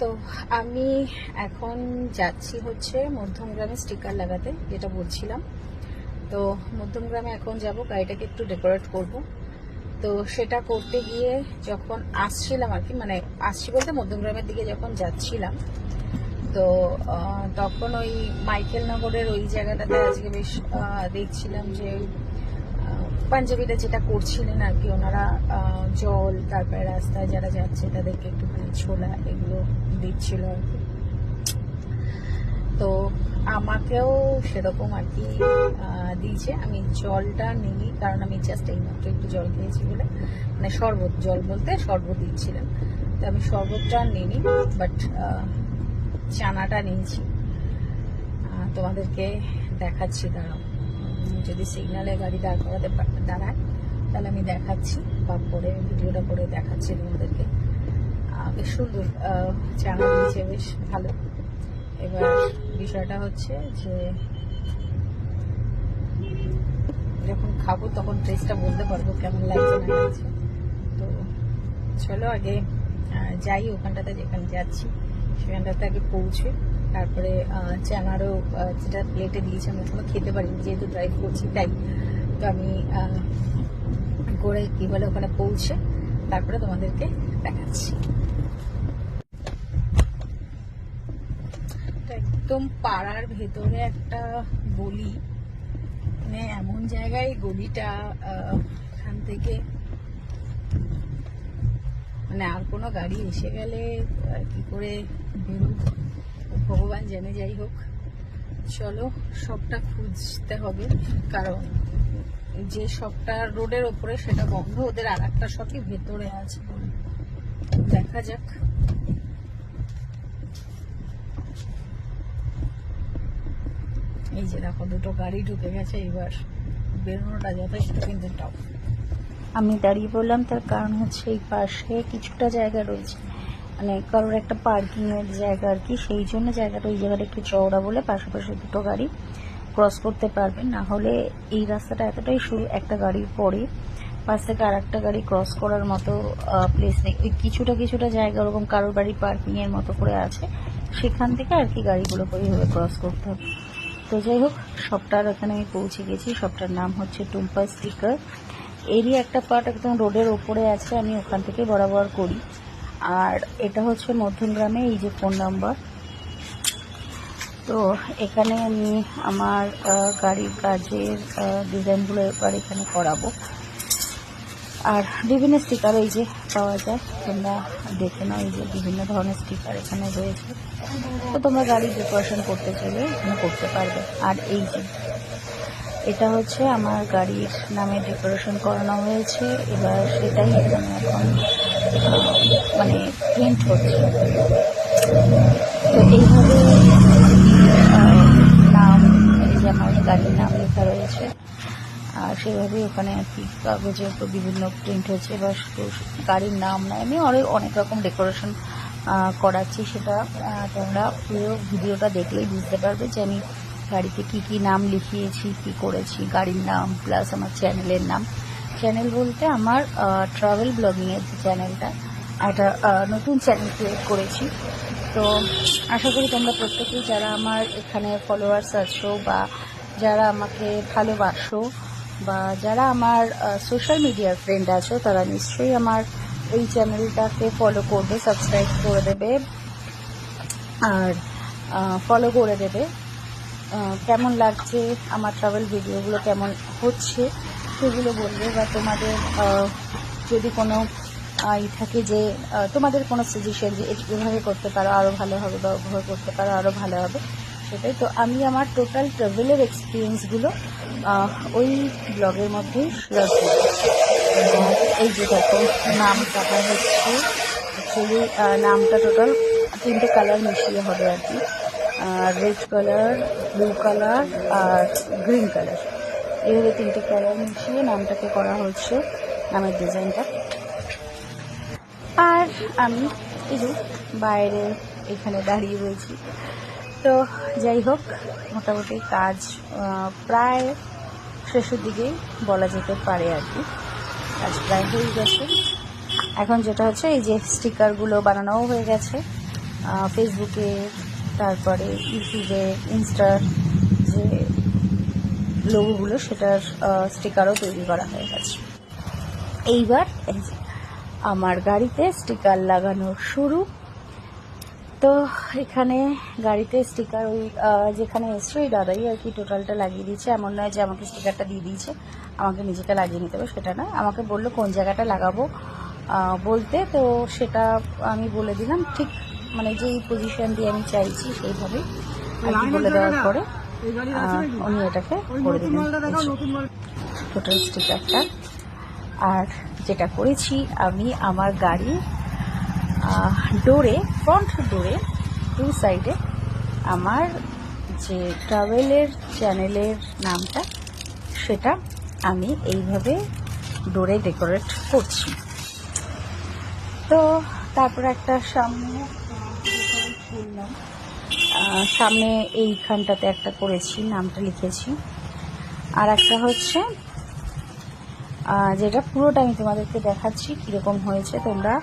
তো আমি এখন যাচ্ছি হচ্ছে মধ্যমগ্রামে স্টিকার লাগাতে, যেটা বলছিলাম। তো মধ্যমগ্রামে এখন যাব, গাড়িটাকে একটু ডেকোরেট করব। তো সেটা করতে গিয়ে যখন আসছিলাম আর কি মানে আসছি বলতে মধ্যমগ্রামের দিকে যখন যাচ্ছিলাম, তো তখন ওই মাইকেল নগরের ওই জায়গাটাতে আজকে বেশ দেখছিলাম যে পাঞ্জাবিরা যেটা করছিলেন আর কি, ওনারা জল, তারপরে রাস্তায় যারা যাচ্ছে তাদেরকে একটুখানি ছোলা এগুলো দিচ্ছিল আর কি। তো আমাকেও সেরকম আর কি দিয়েছে। আমি জলটা নিই, কারণ আমি জাস্ট এইমাত্র একটু জল খেয়েছি বলে মানে শরবত, জল বলতে শরবত দিচ্ছিলেন তো আমি শরবতটা নিইনি বাট চানাটা নিয়েছি। তোমাদেরকে দেখাচ্ছি, দাঁড়াও। যদি সিগনালে গাড়ি দাঁড় করাতে দাঁড়ায়, তাহলে আমি দেখাচ্ছি বা পরে ভিডিওটা করে দেখাচ্ছি তোমাদেরকে। বেশ সুন্দর চানা দিয়েছে, বেশ ভালো। এবার বিষয়টা হচ্ছে যে, যখন খাব তখন টেস্টটা বলতে পারব কেমন লাগছে না লাগছে। তো চলো আগে যাই ওখানটাতে যেখানে যাচ্ছি। সেখানটাতে আগে পৌঁছে, তারপরে চানারও যেটা প্লেটে দিয়েছে আমি এখনও খেতে পারিনি, যেহেতু ড্রাইভ করছি তাই। তো আমি করে কি বলে ওখানে পৌঁছে, তারপরে তোমাদেরকে দেখাচ্ছি তো একদম পাড়ার ভেতরে একটা গলি। মানে এমন জায়গায় গলিটা এখান থেকে মানে আর কোনো গাড়ি এসে গেলে আর কি করে বেরোব? ভগবান জেনে, যাই হোক। চলো, সবটা খুঁজতে হবে। কারণ যে সবটা রোডের ওপরে সেটা বন্ধ, ওদের আর একটা সবই ভেতরে আছে দেখা যাক। এই যে দেখো, দুটো গাড়ি ঢুকে গেছে, এবার বেরোনোটা যথেষ্ট কিন্তু টাফ আমি দাঁড়িয়ে পড়লাম তার কারণ হচ্ছে এই পাশে কিছুটা জায়গা রয়েছে। মানে কারোর একটা পার্কিং এর জায়গা আর কি, সেই জন্য জায়গাটা ওই জায়গাটা একটু চওড়া বলে পাশাপাশি দুটো গাড়ি ক্রস করতে পারবে না হলে এই রাস্তাটা এতটাই শুরু একটা গাড়ির পরে পাশ থেকে আর একটা গাড়ি ক্রস করার মতো প্লেস নেই। ওই কিছুটা কিছুটা জায়গা ওরকম কারোর বাড়ি পার্কিং এর মতো করে আছে, সেখান থেকে আর কি গাড়িগুলো এইভাবে ক্রস করতে হবে। তো যাই হোক, সবটার ওখানে আমি পৌঁছে গেছি। সবটার নাম হচ্ছে টুম্পা স্টিকার। এরই একটা পার্ট একদম রোডের ওপরে আছে, আমি ওখান থেকে বরাবর করি। আর এটা হচ্ছে মধ্যমগ্রামে এই যে ফোন নাম্বার তো এখানে আমি আমার গাড়ির কাজের ডিজাইনগুলো এবার এখানে করাবো। আর বিভিন্ন স্টিকার এই যে পাওয়া যায়, তোমরা দেখে নাও এই যে বিভিন্ন ধরনের স্টিকার এখানে রয়েছে। তো তোমরা গাড়ি ডেকোরেশন করতে চাইলে এখানে করতে পারবে। আর এই যে, এটা হচ্ছে আমার গাড়ির নামে ডেকোরেশন করানো হয়েছে। এবার সেটাই এখানে এখন মানে প্রিন্ট হচ্ছে। তো এইভাবে নাম, এই যে আমার গাড়ির নাম লেখা রয়েছে। আর সেভাবেই ওখানে আর কি কাগজের উপর বিভিন্ন প্রিন্ট হয়েছে বা গাড়ির নাম নয় আমি অনেক অনেক রকম ডেকোরেশন করাচ্ছি সেটা তোমরা পুরো ভিডিওটা দেখলেই বুঝতে পারবে যে আমি গাড়িতে কি কি নাম লিখিয়েছি, কি করেছি, গাড়ির নাম প্লাস আমার চ্যানেলের নাম। চ্যানেল বলতে আমার ট্রাভেল ব্লগিংয়ের যে চ্যানেলটা একটা নতুন চ্যানেল ক্রিয়েট করেছি। তো আশা করি তোমরা প্রত্যেকেই যারা আমার এখানে ফলোয়ার্স আছো বা যারা আমাকে ভালোবাসো বা যারা আমার সোশ্যাল মিডিয়ার ফ্রেন্ড আছো, তারা নিশ্চয়ই আমার এই চ্যানেলটাকে ফলো করবে সাবস্ক্রাইব করে দেবে। আর ফলো করে দেবে। কেমন লাগছে আমার ট্রাভেল ভিডিওগুলো কেমন হচ্ছে সেগুলো বলবে, বা তোমাদের যদি কোনো ই থাকে যে তোমাদের কোনো সাজেশন যে এভাবে করতে পারো আরও ভালো হবে, বা ওভাবে করতে পারো আরও ভালো হবে সেটাই। তো আমি আমার টোটাল ট্রাভেলের এক্সপিরিয়েন্সগুলো ওই ব্লগের মধ্যেই শেয়ার আর এই যে দেখো, নাম কাটা হচ্ছে অ্যাকচুয়ালি নামটা টোটাল তিনটে কালার মিশিয়ে হবে আর কি। রেড কালার ব্লু কালার আর গ্রিন কালার এইভাবে তিনটে কালার মিশিয়ে নামটাকে করা হচ্ছে, নামের ডিজাইনটা আর আমি এই যে বাইরে এখানে দাঁড়িয়ে রয়েছি। তো যাই হোক, মোটামুটি কাজ প্রায় শেষের দিকেই বলা যেতে পারে আর কি। কাজ প্রায় হয়ে গেছে। এখন যেটা হচ্ছে, এই যে স্টিকারগুলো বানানোও হয়ে গেছে। ফেসবুকে তারপরে ইউটিউবে ইনস্টার যে লোগোগুলো সেটার স্টিকারও তৈরি করা হয়ে গেছে। এইবার আমার গাড়িতে স্টিকার লাগানো শুরু। তো এখানে গাড়িতে স্টিকার ওই যেখানে এসছে ওই দাদাই আর কি টোটালটা লাগিয়ে দিয়েছে। এমন নয় যে আমাকে স্টিকারটা দিয়ে দিয়েছে আমাকে নিজেকে লাগিয়ে নিতে হবে সেটা না আমাকে বলল কোন জায়গাটা লাগাবো বলতে তো সেটা আমি বলে দিলাম। ঠিক মানে যেই পজিশন দিয়ে আমি চাইছি সেইভাবে বলে দেওয়ার পরে উনি এটাকে করে দিলেন। টোটাল স্টিকারটা আর যেটা করেছি আমি আমার গাড়ির ডোরে ফ্রন্ট ডোরে টু সাইডে আমার যে ট্রাভেলের চ্যানেলের নামটা, সেটা আমি এইভাবে ডোরে ডেকোরেট করছি। তো তারপর একটা সামনে সামনে এইখানটাতে একটা করেছি, নামটা লিখেছি। আর একটা হচ্ছে যেটা পুরোটা আমি তোমাদেরকে দেখাচ্ছি, কীরকম হয়েছে তোমরা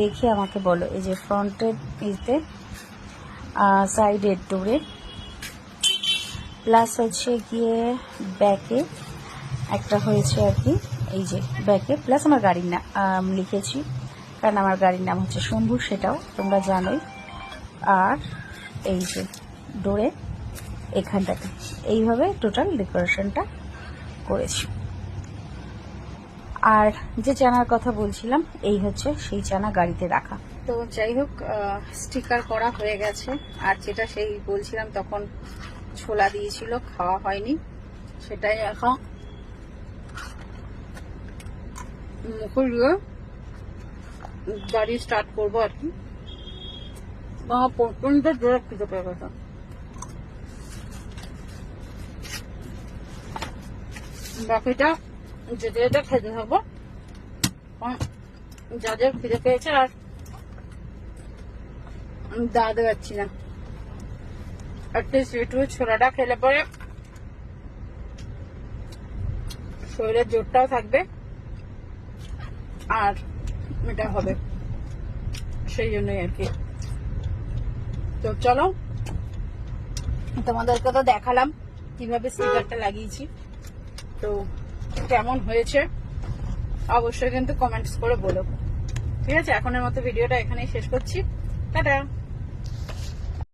দেখে আমাকে বলো, এই যে ফ্রন্টের ইতে সাইডের ডোরে প্লাস হচ্ছে গিয়ে ব্যাকে একটা হয়েছে আর কি, এই যে ব্যাকে প্লাস আমার গাড়ির নাম লিখেছি, কারণ আমার গাড়ির নাম হচ্ছে শম্ভু, সেটাও তোমরা জানোই। আর এই যে ডোরে এখানটাতে, এইভাবে টোটাল ডেকোরেশনটা করেছি। আর যে চানার কথা বলছিলাম, এই হচ্ছে সেই চানা গাড়িতে রাখা। তো যাই হোক স্টিকার করা হয়ে গেছে। আর যেটা সেই বলছিলাম, তখন ছোলা দিয়েছিল, খাওয়া হয়নি। সেটাই এখন গাড়ি স্টার্ট করব আর কি। বাকিটা যেতে যেতে খেতে থাকব। যাদের খিদে পেয়েছে আর দাঁড়াতে পারছি না। অ্যাটলিস্ট একটু ছোলাটা খেলে পরে শরীরের জোরটাও থাকবে আর এটা হবে। সেই জন্যই আর কি। তো চলো, তোমাদেরকে তো দেখালাম কীভাবে স্টিকারটা লাগিয়েছি। তো কেমন হয়েছে, অবশ্যই কিন্তু কমেন্টস করে বলো। ঠিক আছে, এখনের মতো ভিডিওটা এখানেই শেষ করছি। টাটা!